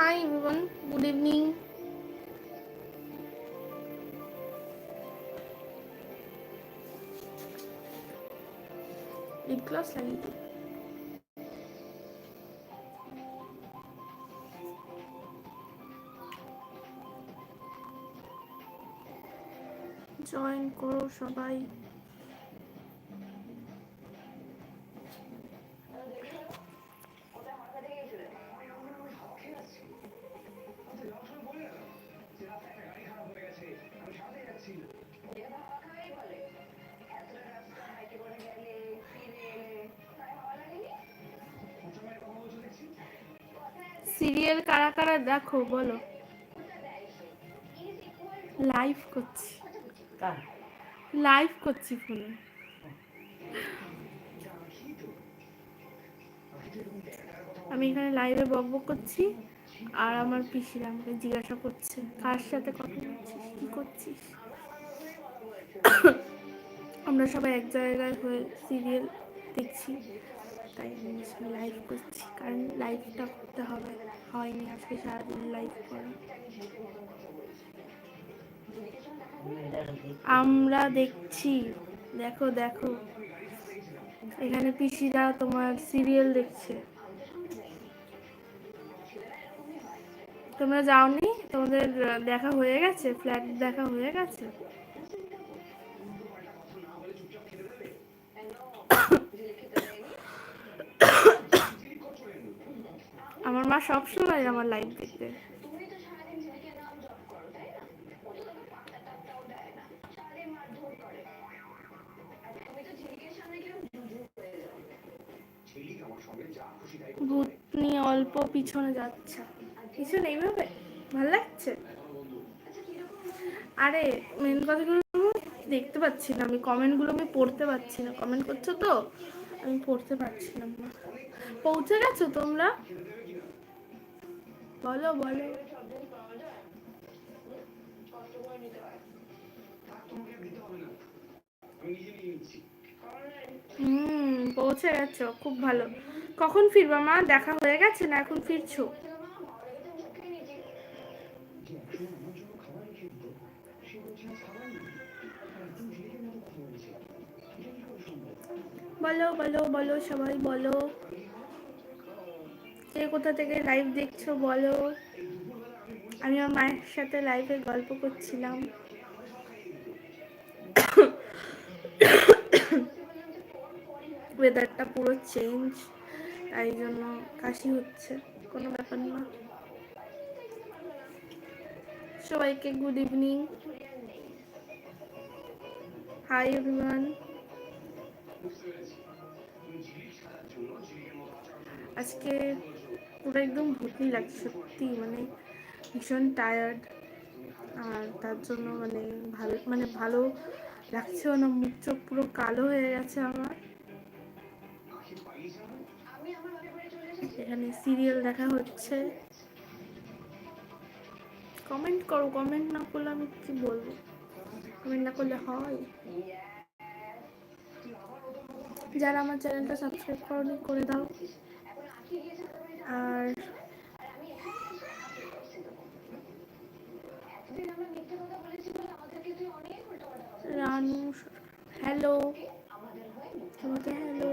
Hi everyone, good evening. Lip gloss লাগিয়ে। Join করো সবাই সিরিয়াল কারা কারা দেখো বলো। লাইভ করছি। লাইভ করছি ফোনে আমি এখানে লাইভে বক বক করছি আর আমার পিসিরা আমাকে জিজ্ঞাসা করছে কার সাথে কথা বলছিস কি করছিস? আমরা সবাই এক জায়গায় হয়ে সিরিয়াল দেখছি। তাই আমি লাইভ করছি। কারণ লাইভটা করতে হবে। হয়নি আজকে সারাদিন লাইভ করা। আমরা দেখছি। দেখো দেখো। এখানে পিসিরা তোমার সিরিয়াল দেখছে। তোমরা যাওনি? তোমাদের দেখা হয়ে গেছে? ফ্ল্যাট দেখা হয়ে গেছে? আমার মা সবসময় আমার লাইভ দেখতে ভূত নিয়ে অল্প পিছনে যাচ্ছে। পিছনে এইভাবে ভালো লাগছে? আরে মেন কথাগুলো দেখতে পাচ্ছি না, আমি কমেন্টগুলো আমি পড়তে পারছি না। কমেন্ট করছ তো? আমি পড়তে পারছিলাম না। পৌঁছে গেছো তোমরা? বলো বলো। হুম, পৌঁছে গেছো, খুব ভালো। কখন ফিরবা মা? দেখা হয়ে গেছে না এখন ফিরছো? বলো বলো বলো, সবাই বলো। কে কোথা থেকে লাইভ দেখছ বলো? আমি আমার মায়ের সাথে লাইভে গল্প করছিলাম। ওয়েদারটা পুরো চেঞ্জ তাই জন্য কাশি হচ্ছে, কোনো ব্যাপার না। সবাইকে গুড ইভিনিং হাই এভরিওয়ান আজকে পুরো একদম ভূতনি লাগছে, সত্যি মানে ভীষণ টায়ার্ড আর তার জন্য মানে ভালো মানে ভালো লাগছেও না মুখ চোখ পুরো কালো হয়ে গেছে আমার। এখানে সিরিয়াল দেখা হচ্ছে। কমেন্ট করো কমেন্ট না করলে আমি কি বলব? কমেন্ট না করলে হয়? যারা আমার চ্যানেলটা সাবস্ক্রাইব করনি, করে দাও। আর রানু হ্যালো তোমাকে হ্যালো।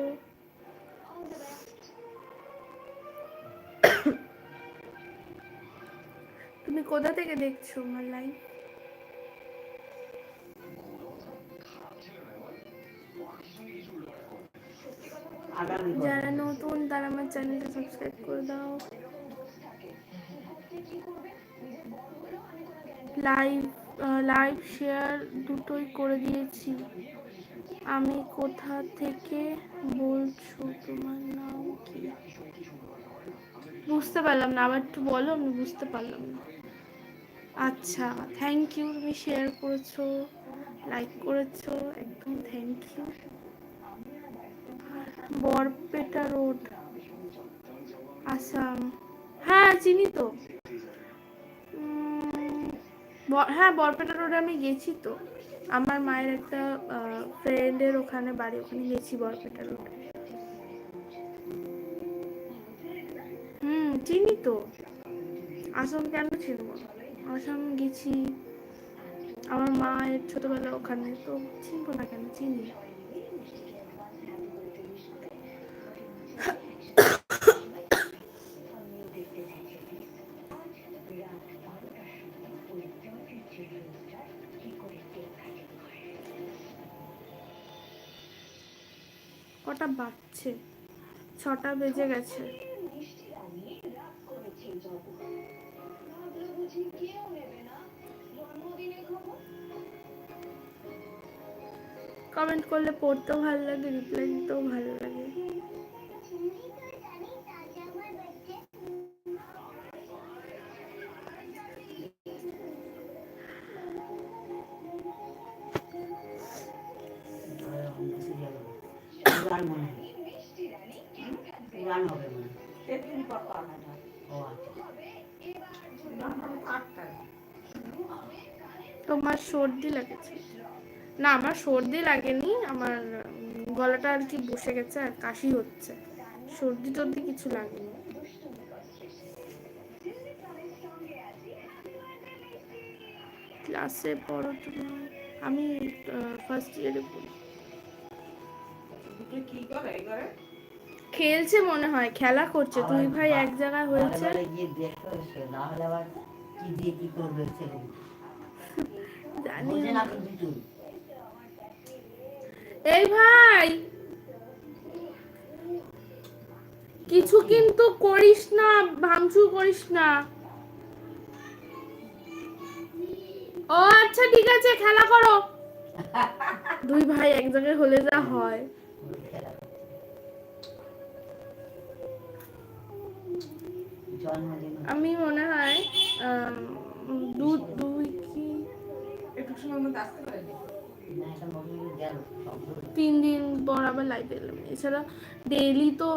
তুমি কোথা থেকে দেখছ আমার লাইভ চ্যানেলটা সাবস্ক্রাইব করে দাও। লাইভ লাইভ শেয়ার দুটোই করে দিয়েছি। আমি কোথা থেকে বলছো তোমার নাম কি? বুঝতে পারলাম না, আবার একটু বলো, আমি বুঝতে পারলাম না। আচ্ছা থ্যাংক ইউ তুমি শেয়ার করেছ লাইক করেছ, একদম thank you Barpeta road Assam. হ্যাঁ চিনি তো। হ্যাঁ বরপেটা রোডে আমি গেছি তো। আমার মায়ের একটা ফ্রেন্ডের ওখানে বাড়ি, ওখানে গেছি বরপেটা রোডে হুম, চিনি তো। আসাম কেন চিনবো আসাম গেছি আমার মায়ের ছোটবেলা ওখানে, তো চিনবো না কেন, চিনি। কটা বাজছে। ছটা বেজে গেছে। কমেন্ট করলে পড়তেও ভালো লাগে রিপ্লাই দিতেও ভালো লাগে। উড়ান মনে হয়। উড়ান হবে মনে হয়। ও আচ্ছা। তোমার সর্দি লাগেছে? না আমার সর্দি লাগেনি। আমার গলাটা আর কি বসে গেছে আর কাশি হচ্ছে। সর্দি টর্দি কিছু লাগেনি। ক্লাসে পড়ো তুমি। আমি ফার্স্ট ইয়ারে পড়ি। কি করে এই করে খেলছে মনে হয় খেলা করছে। দুই ভাই এক জায়গায় হয়েছে? তুই। এই ভাই! কিছু কিন্তু করিস না ভাঙচুর করিস না। ও আচ্ছা ঠিক আছে খেলা করো। দুই ভাই এক জায়গায় হলে যা হয়। আমি মনে হয় দুধ দুই কি একটু সময় মধ্যে আসতে শব্দ তিন দিন পর আবার লাইভ এলাম। এছাড়া ডেইলি তো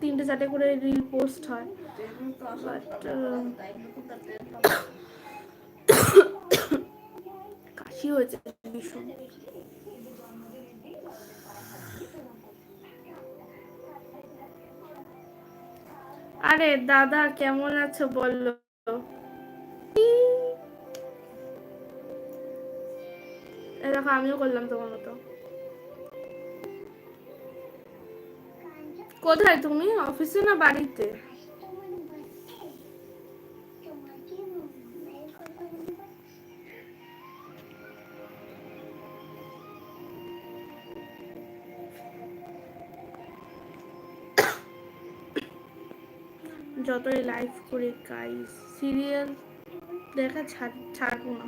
তিনটে চারটে করে রিল পোস্ট হয়। ট্রেন কাশি হয়েছে ভীষণ। আরে দাদা, কেমন আছো বলল দেখো, আমিও করলাম তোমার মতো। কোথায় তুমি? অফিসে না বাড়িতে? লাইভ করে কাই সিরিয়াল দেখা ছাড় ছাড়বো না।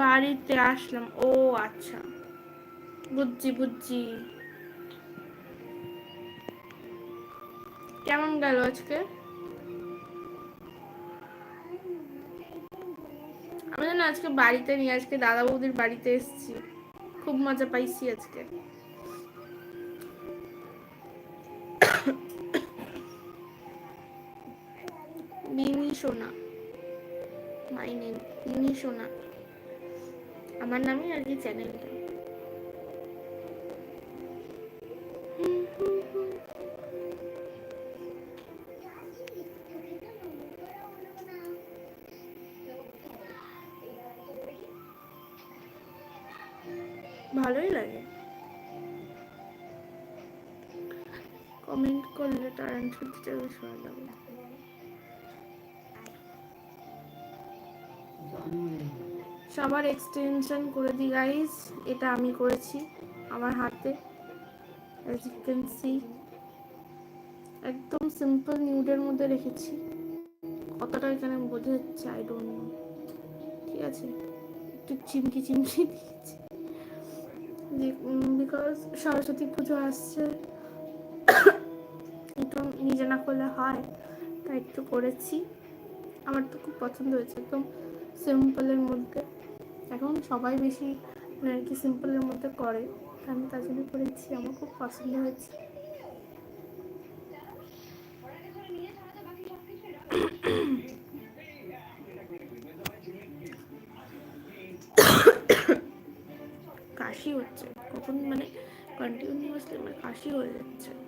বাড়িতে আসলাম। ও আচ্ছা। বুঝছি বুঝছি। কেমন গেল আজকে? আজকে বাড়িতে নিয়ে, আজকে দাদা বৌদির বাড়িতে এসছি। খুব মজা পাইছি আজকে। মিনি সোনা। মাই নেম সোনা। আমার নামই আর কি চ্যানেলটা ভালোই লাগে। কমেন্ট করলে তার অ্যান্সার দিতে বেশ ভালো লাগে। সবার এক্সটেনশন করে দিই গাইস এটা আমি করেছি আমার হাতে। অ্যাজ ইউ ক্যান সি একদম সিম্পল নিউডের মধ্যে রেখেছি। কতটা এখানে বোঝা যাচ্ছে আই ডোন্ট নো ঠিক আছে? একটু চিমকি চিমকি দিয়েছি। বিকজ সরস্বতী পুজো আসছে, একটু নিজে না করলে হয়, তাই একটু করেছি। আমার তো খুব পছন্দ হয়েছে, একদম সিম্পলের মধ্যে। এখন সবাই বেশি মানে আর কি সিম্পলের মধ্যে করে, আমি তার জন্য করেছি, আমার খুব পছন্দ হয়েছে। কন্টিনিউয়াসলি আমার কাশি হয়ে যাচ্ছে এই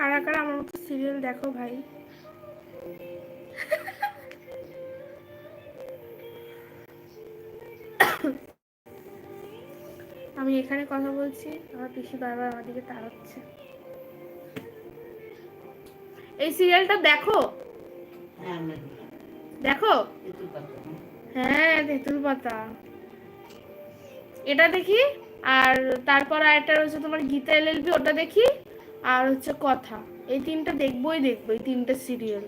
কারা কারা আমার মতো সিরিয়াল দেখো ভাই? আমি এখানে কথা বলছি আমার পিসি বারবার আমার দিকে তাড়াচ্ছে এই সিরিয়ালটা দেখো? হ্যাঁ দেখি। হ্যাঁ। হ্যাঁ তেঁতুল পাতা। এটা দেখি আর তারপর আরেকটা রয়েছে তোমার গীতা এলএলবি ওটা দেখি। আর হচ্ছে কথা। এই তিনটা দেখবোই দেখব এই তিনটে সিরিয়াল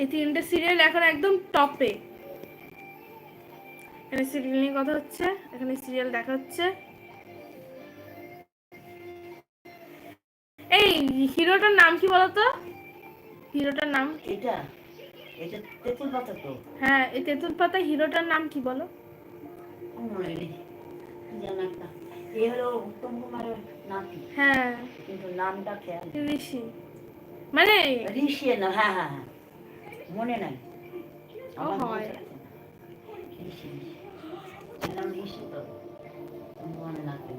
এই তিনটে সিরিয়াল এখন একদম টপে এখানে সিরিয়াল নিয়ে কথা হচ্ছে এখানে সিরিয়াল দেখা হচ্ছে। এই হিরোটার নাম কি বলতো? হিরোটার নাম? এটা এটা তেঁতুল পাতা তো। হ্যাঁ এই তেঁতুল পাতা হিরোটার নাম কি বলো? এ হলো উত্তম কুমারের নাতি। হ্যাঁ। কিন্তু নামটা খেয়াল ঋষি। মানে ঋষি না হ্যাঁ হ্যাঁ হ্যাঁ। মনে নাই। হয়। ঋষি ঋষি। নাম ঋষি তো মনে নাতি।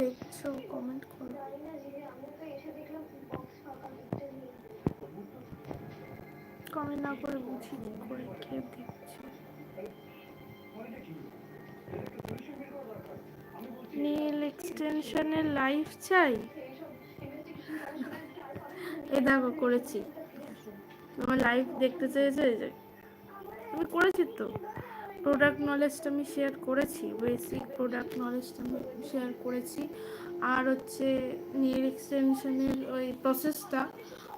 দেখছ কমেন্ট করো। কমেন্ট না করে বুঝি করে, কে দেখছ। নীল এক্সটেনশনের লাইফ চাই? এই দেখো, করেছি। তোমার লাইভ দেখতে চেয়েছে? আমি করেছি তো। প্রোডাক্ট নলেজটা আমি শেয়ার করেছি বেসিক প্রোডাক্ট নলেজটা আমি শেয়ার করেছি। আর হচ্ছে নীল এক্সটেনশনের ওই প্রসেসটা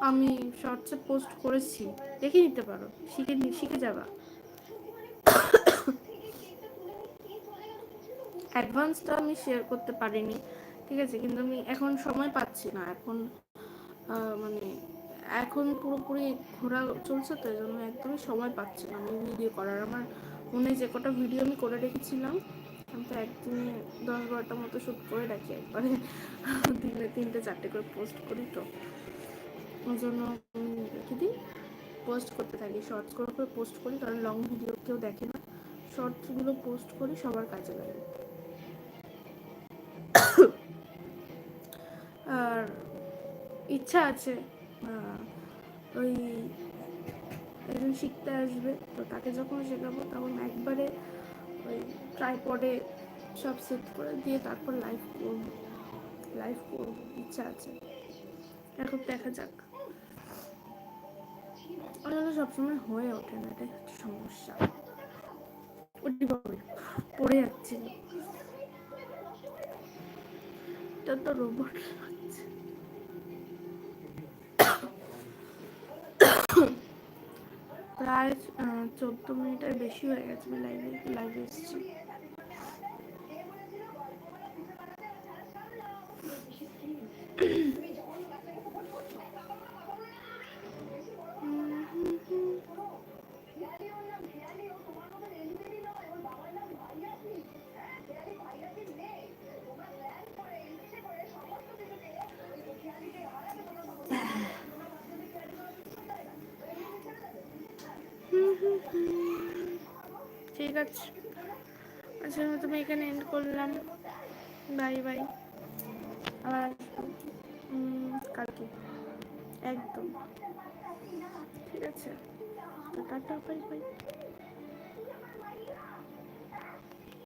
আমি শর্টসে পোস্ট করেছি। দেখে নিতে পারো, শিখে শিখে যাবা। অ্যাডভান্সটা আমি শেয়ার করতে পারিনি, ঠিক আছে? কিন্তু আমি এখন সময় পাচ্ছি না, এখন মানে এখন পুরোপুরি ঘোরা চলছে তো এই জন্য একদমই সময় পাচ্ছি না, আমি ভিডিও করার। আমার হয় যে কটা ভিডিও আমি করে রেখেছিলাম, আমি তো একদিনে দশ বারোটা মতো শ্যুট করে রাখি একবারে। দিনে তিনটে চারটে করে পোস্ট করি তো। ওই জন্য রেখে পোস্ট করতে থাকি শর্টস করে করে পোস্ট করি, কারণ লং ভিডিও কেউ দেখে না। শর্টসগুলো পোস্ট করি, সবার কাজে লাগে। আর ইচ্ছা আছে ওই একজন শিখতে আসবে। তো তাকে যখন শেখাবো, তখন একবারে ওই ট্রাইপডে সব সেট করে দিয়ে তারপর লাইভ করব। লাইভ করব, ইচ্ছা আছে। এখন দেখা যাক। আসলে সবসময় হয়ে ওঠে না, এটা একটা সমস্যা। ওটি পড়ে যাচ্ছিল এটা তো রোবট লাগছে। প্রায় চোদ্দ মিনিটের বেশি হয়ে গেছে আমি লাইভে লাইভে এসেছি। ঠিক আছে আজকের মতো আমি এখানে এন্ড করলাম। বাই বাই আবার কালকে। একদম। ঠিক আছে। Tata bye bye